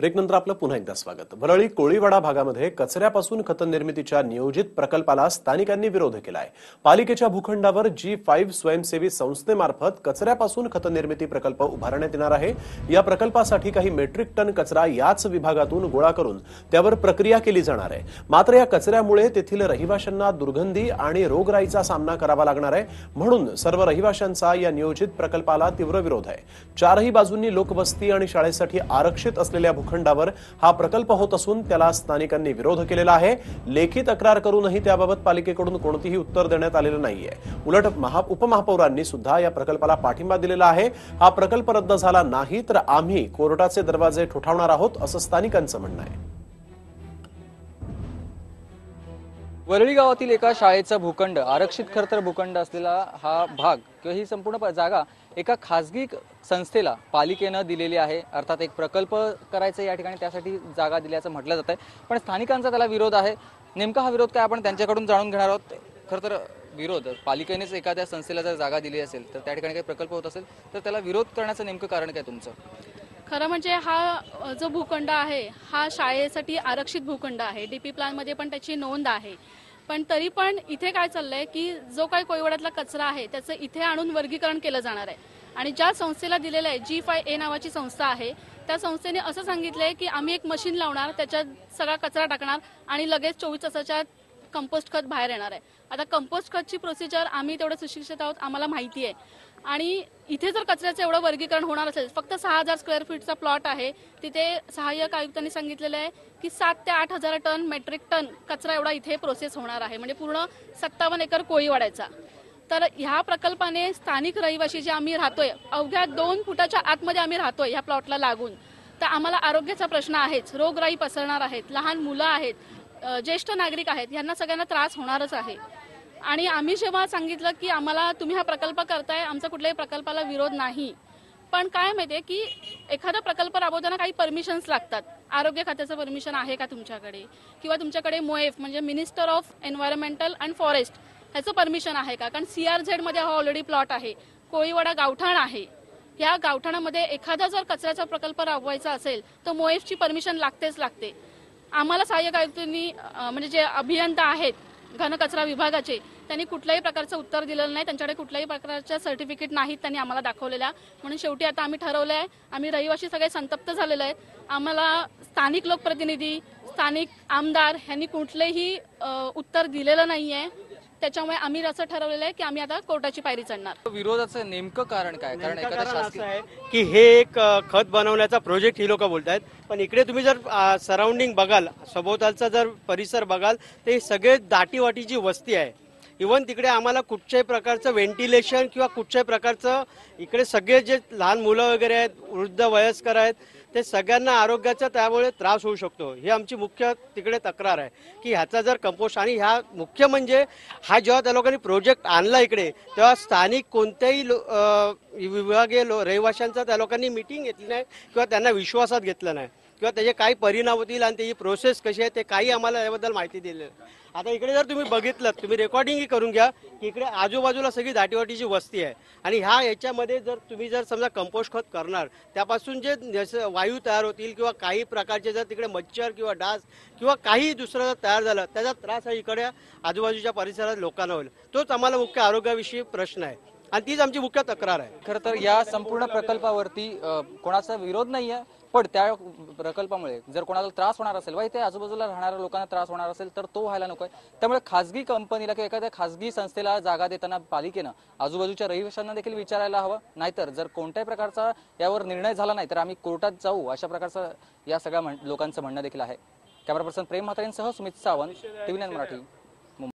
Break नंतर आपलं पुन्हा एकदा स्वागत. वरळी कोळीवाडा भागामध्ये कचऱ्यापासून खत निर्मितीच्या नियोजित प्रकल्पाला स्थानिकांनी विरोध केलाय. पालिकेच्या भूखंडावर जी फाईव्ह स्वयंसेवी संस्थेमार्फत कचऱ्यापासून खत निर्मिती प्रकल्प उभारण्यात येणार आहे. या प्रकल्पासाठी काही मेट्रिक टन कचरा याच विभागातून गोळा करून त्यावर प्रक्रिया केली जाणार आहे. मात्र या कचऱ्यामुळे तेथील रहिवाशांना दुर्गंधी आणि रोगराईचा सामना करावा लागणार आहे. म्हणून सर्व रहिवाशांचा या नियोजित प्रकल्पाला तीव्र विरोध आहे. चारही बाजूंनी लोकवस्ती आणि शाळेसाठी आरक्षित असलेल्या भूखंडावर हा प्रकल्प होत असून त्याला स्थानिकांनी विरोध केलेला आहे. लेखी तक्रार करूनही त्याबाबत पालिकेकडून कोणतीही उत्तर देण्यात आलेलं नाहीये. उलट महा उपमहापौरांनी सुद्धा या प्रकल्पाला पाठिंबा दिलेला आहे. हा प्रकल्प रद्द झाला नाही तर आम्ही कोर्टाचे दरवाजे ठोठावणार आहोत असं स्थानिकांचं म्हणणं आहे. वरळी गावातील एका शाळेचा भूखंड आरक्षित खरतर भूखंड असलेला हा भाग किंवा ही संपूर्ण जागा एका खासगी संस्थेला पालिकेनं दिलेली आहे. अर्थात एक प्रकल्प करायचा या ठिकाणी त्यासाठी जागा दिल्याचं म्हटलं जात आहे पण स्थानिकांचा त्याला विरोध आहे. नेमका हा विरोध काय आपण त्यांच्याकडून जाणून घेणार आहोत? खरं तर विरोध पालिकेनेच एखाद्या संस्थेला जर जागा दिली असेल तर त्या ठिकाणी काही प्रकल्प होत असेल तर त्याला विरोध करण्याचं नेमकं कारण काय तुमचं? खरं म्हणजे हा जो भूखंड आहे हा शाळेसाठी आरक्षित भूखंड आहे. डीपी प्लॅनमध्ये पण त्याची नोंद आहे. पण तरी पण इथे काय चाललंय की जो काही कोयवड्यातला कचरा आहे त्याचं इथे आणून वर्गीकरण केलं जाणार आहे. आणि ज्या संस्थेला दिलेलं आहे जी फाय ए नावाची संस्था आहे त्या संस्थेने असं सांगितलंय की आम्ही एक मशीन लावणार त्याच्यात सगळा कचरा टाकणार आणि लगेच चोवीस तासाच्या कंपोस्ट खत बाहेर येणार आहे. आता कंपोस्ट खतची प्रोसिजर आम्ही तेवढं सुशिक्षित आहोत आम्हाला माहिती आहे. आणि इथे जर कचऱ्याचं एवढं वर्गीकरण होणार असेल फक्त सहा हजार स्क्वेअर फीटचा प्लॉट आहे. तिथे सहाय्यक आयुक्तांनी सांगितलेलं आहे की सात ते आठ हजार टन मेट्रिक टन कचरा एवढा इथे प्रोसेस होणार आहे. म्हणजे पूर्ण सत्तावन्न एकर कोळी वाढायचा. तर ह्या प्रकल्पाने स्थानिक रहिवासी जे आम्ही राहतोय अवघ्या दोन फुटाच्या आतमध्ये आम्ही राहतोय ह्या प्लॉटला लागून. तर आम्हाला आरोग्याचा प्रश्न आहेच. रोगराई पसरणार आहेत. लहान मुलं आहेत. ज्येष्ठ नागरिक आहेत यांना सगळ्यांना त्रास होणारच आहे. आणि आम्ही जेव्हा सांगितलं की आम्हाला तुम्ही हा प्रकल्प करताय आमचा कुठल्याही प्रकल्पाला विरोध नाही. पण काय माहितीये की एखादा प्रकल्प राबवताना काही परमिशन्स लागतात. आरोग्य खात्याचं परमिशन आहे का तुमच्याकडे? किंवा तुमच्याकडे मोएफ म्हणजे minister of environmental and forest ह्याचं परमिशन आहे का? कारण सीआरझेडमध्ये हा ऑलरेडी प्लॉट आहे. कोळीवाडा गावठाण आहे. या गावठाणामध्ये एखादा जर कचऱ्याचा प्रकल्प राबवायचा असेल तर मोएफची परमिशन लागतेच लागते. आम्हाला सहाय्यक आयुक्तांनी म्हणजे जे अभियंता आहेत घनकचरा विभागाचे त्यांनी कुठल्याही प्रकारचं उत्तर दिलेलं नाही. त्यांच्याकडे कुठल्याही प्रकारच्या सर्टिफिकेट नाहीत त्यांनी आम्हाला दाखवलेल्या. म्हणून शेवटी आता आम्ही ठरवलं आहे आम्ही रहिवासी सगळे संतप्त झालेले आहेत. आम्हाला स्थानिक लोकप्रतिनिधी स्थानिक आमदार ह्यांनी कुठलेही उत्तर दिलेलं नाही आहे त्याच्यामुळे आम्ही असं ठरवलेलं आहे की आम्ही आता कोर्टाची पायरी चढणार. विरोधाचं नेमकं कारण काय? कारण नेमकं एखादा कारण असं शासकीय आहे की हे एक अ, खत बनवण्याचा प्रोजेक्ट ही लोक बोलतायत. पण इकडे तुम्ही जर सराउंडिंग बघाल सभोवतालचा जर परिसर बघाल तर ही सगळे दाटीवाटीची वस्ती आहे. इवन तिकडे आम्हाला कुठच्याही प्रकारचं व्हेंटिलेशन किंवा कुठच्याही प्रकारचं इकडे सगळे जे लहान मुलं वगैरे आहेत वृद्ध वयस्कर आहेत ते सगळ्यांना आरोग्याचा त्यामुळे त्रास होऊ शकतो. ही आमची मुख्य तिकडे तक्रार आहे की ह्याचा जर कंपोस्ट आणि ह्या मुख्य म्हणजे हा जेव्हा त्या लोकांनी प्रोजेक्ट आणला इकडे तेव्हा स्थानिक कोणत्याही लो- विभागीय लो- रहिवाशांचा त्या लोकांनी मिटिंग घेतली नाही किंवा त्यांना विश्वासात घेतलं नाही. किंवा त्याचे काय परिणाम होतील आणि त्याची प्रोसेस कशी आहे ते काही आम्हाला याबद्दल माहिती दिली आता इकडे जर तुम्ही बघितलं तुम्ही रेकॉर्डिंगही करून घ्या की इकडे आजूबाजूला सगळी दाटीवाटीची वस्ती आहे. आणि ह्या याच्यामध्ये जर तुम्ही जर समजा कंपोस्ट खत करणार त्यापासून जे जसं वायू तयार होतील किंवा काही प्रकारचे जर तिकडे मच्छर किंवा डास किंवा काही दुसरं जर तयार झालं त्याचा त्रास हा इकडे आजूबाजूच्या परिसरात लोकांना होईल. तोच आम्हाला मुख्य आरोग्याविषयी प्रश्न आहे. आणि तीच आमची मुख्य तक्रार आहे. खरं तर या संपूर्ण प्रकल्पावरती कोणाचा विरोध नाहीये पण त्या प्रकल्पामुळे जर कोणाला त्रास होणार असेल वा इथे आजूबाजूला राहणाऱ्या लोकांना त्रास होणार असेल तर तो व्हायला नकोय त्यामुळे खासगी कंपनीला किंवा एखाद्या खासगी संस्थेला जागा देताना पालिकेनं आजूबाजूच्या रहिवाशांना देखील विचारायला हवं. नाहीतर जर कोणत्याही प्रकारचा यावर निर्णय झाला नाही तर आम्ही कोर्टात जाऊ अशा प्रकारचं या सगळ्या लोकांचं म्हणणं देखील आहे. कॅमेरा पर्सन प्रेम म्हातारेंसह सुमित सावंत टीव्ही नाईन मराठी.